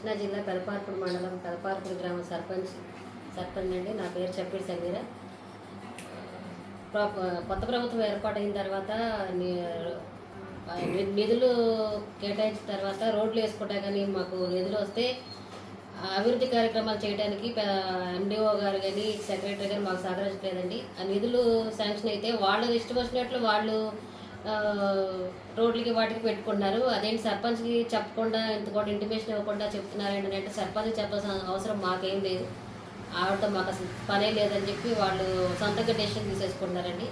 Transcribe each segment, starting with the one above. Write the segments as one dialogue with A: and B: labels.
A: కృష్ణా జిల్లా కలపార్పుడు మండలం కలపార్పుడు గ్రామ సర్పంచ్ సర్పంచ్ అండి. నా పేరు చెప్పిడి సమీర. కొత్త ప్రభుత్వం ఏర్పాటైన తర్వాత నిధులు కేటాయించిన తర్వాత రోడ్లు వేసుకుంటా కానీ మాకు నిధులు వస్తే అభివృద్ధి కార్యక్రమాలు చేయడానికి ఎండిఓ గారు కానీ సెక్రటరీ గారు మాకు సహకరించలేదండి ఆ నిధులు శాంక్షన్ అయితే వాళ్ళు ఇష్టం వచ్చినట్లు వాళ్ళు రోడ్లకి వాటికి పెట్టుకుంటున్నారు అదేంటి సర్పంచ్కి చెప్పకుండా ఇంత కూడా ఇంటిమేషన్ ఇవ్వకుండా చెప్తున్నారండి అంటే సర్పంచ్కి చెప్పాల్సిన అవసరం మాకేం లేదు. ఆవిడతో మాకు అసలు పనే లేదని చెప్పి వాళ్ళు సొంతంగా డెసిషన్ తీసేసుకుంటున్నారండి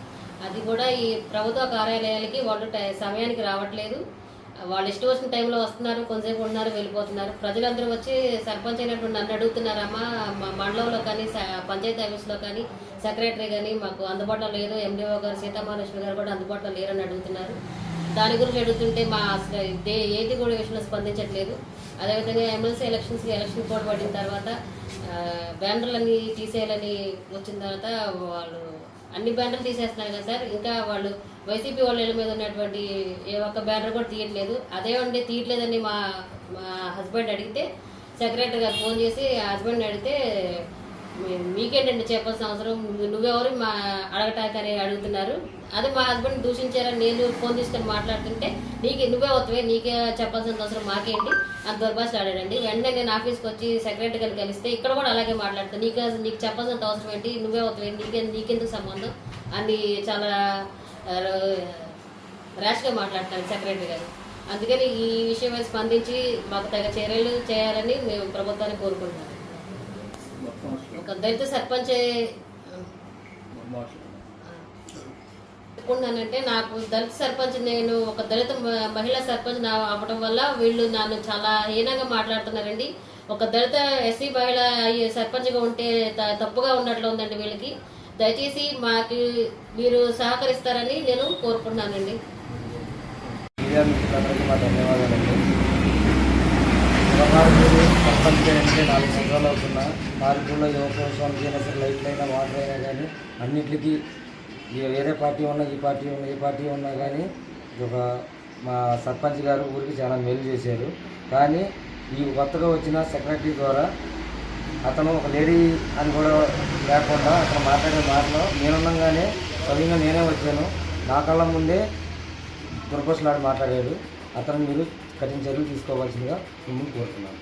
A: అది కూడా ఈ ప్రభుత్వ కార్యాలయాలకి వాళ్ళు టై- సమయానికి రావట్లేదు. వాళ్ళు ఇష్టం వచ్చిన టైంలో వస్తున్నారు కొంతసేపు ఉన్నారు వెళ్ళిపోతున్నారు. ప్రజలందరూ వచ్చి సర్పంచ్ అయినటువంటి నన్ను అడుగుతున్నారమ్మా మా మండలంలో కానీ పంచాయతీ ఆఫీస్లో కానీ సెక్రటరీ కానీ మాకు అందుబాటులో లేదు ఎండిఓ గారు సీతామహాలక్ష్మి గారు కూడా అందుబాటులో లేరని అడుగుతున్నారు. దాని గురించి అడుగుతుంటే మా అసలు దే- ఏది కూడా విషయంలో స్పందించట్లేదు. అదేవిధంగా ఎమ్మెల్సీ ఎలక్షన్స్ ఎలక్షన్ కోడ్ పడిన తర్వాత బ్యానర్లన్నీ తీసేయాలని వచ్చిన తర్వాత వాళ్ళు అన్ని బ్యానర్లు తీసేస్తున్నారు కదా సార్. ఇంకా వాళ్ళు వైసీపీ వాళ్ళ ఇళ్ళ మీద ఉన్నటువంటి ఏ ఒక్క బ్యానర్ కూడా తీయట్లేదు. అదే ఉండి తీయట్లేదని మా మా హస్బెండ్ అడిగితే సెక్రటరీ గారు ఫోన్ చేసి హస్బెండ్ అడిగితే మీకేంటండి చెప్పాల్సిన అవసరం? నువ్వెవరు మా అడగటానికి అని అడుగుతున్నారు? అదే మా హస్బెండ్ దూషించారని నేను ఫోన్ తీసుకొని మాట్లాడుతుంటే నీకు నువ్వే వస్తావే నీకే చెప్పాల్సిన అవసరం మాకేంటి? అంత దుర్భాష ఆడాడండి. వెంటనే నేను ఆఫీస్కి వచ్చి సెక్రటరీ గారిని కలిస్తే ఇక్కడ కూడా అలాగే మాట్లాడతాను నీకు నీకు చెప్పాల్సిన అవసరం ఏంటి? నువ్వే వస్తావే నీకే నీకెందుకు సంబంధం? అని చాలా ర్యాష్గా మాట్లాడతాను సెక్రటరీ గారు. అందుకని ఈ విషయమై స్పందించి మాకు తగ్గ చర్యలు చేయాలని మేము ప్రభుత్వాన్ని కోరుకుంటున్నాను దళిత సర్పంచ్ అంటే నాకు దళిత సర్పంచ్ నేను ఒక దళిత మ- మహిళా సర్పంచ్ నా అవ్వడం వల్ల వీళ్ళు నన్ను చాలా హీనంగా మాట్లాడుతున్నారండి. ఒక దళిత ఎస్సీ మహిళ సర్పంచ్గా ఉంటే త- తప్పుగా ఉన్నట్లు ఉందండి వీళ్ళకి. దయచేసి మాకు మీరు సహకరిస్తారని నేను కోరుకుంటున్నానండి.
B: ధన్యవాదాలండి. వ్యవహారం మీరు అంటే నాలుగు సంవత్సరాలు అవుతున్నా. మార్పుల్లో యువకోత్సవానికి అయినా సరే లైట్లు అయినా వాటర్ అయినా కానీ అన్నిటికీ వేరే పార్టీ ఉన్నా ఈ పార్టీ ఉన్నా ఏ పార్టీ ఉన్నా కానీ ఒక మా సర్పంచ్ గారు ఊరికి చాలా మేలు చేశారు. కానీ ఈ కొత్తగా వచ్చిన సెక్రటరీ ద్వారా అతను ఒక లేడీ అని కూడా లేకుండా అతను మాట్లాడే మాటలో నేనున్నాగానే స్వయంగా నేనే వచ్చాను. నా కళ్ళ ముందే దుర్భషలాడి మాట్లాడాడు. అతను మీరు కఠిన చర్యలు తీసుకోవాల్సిందిగా మిమ్మల్ని కోరుతున్నాను.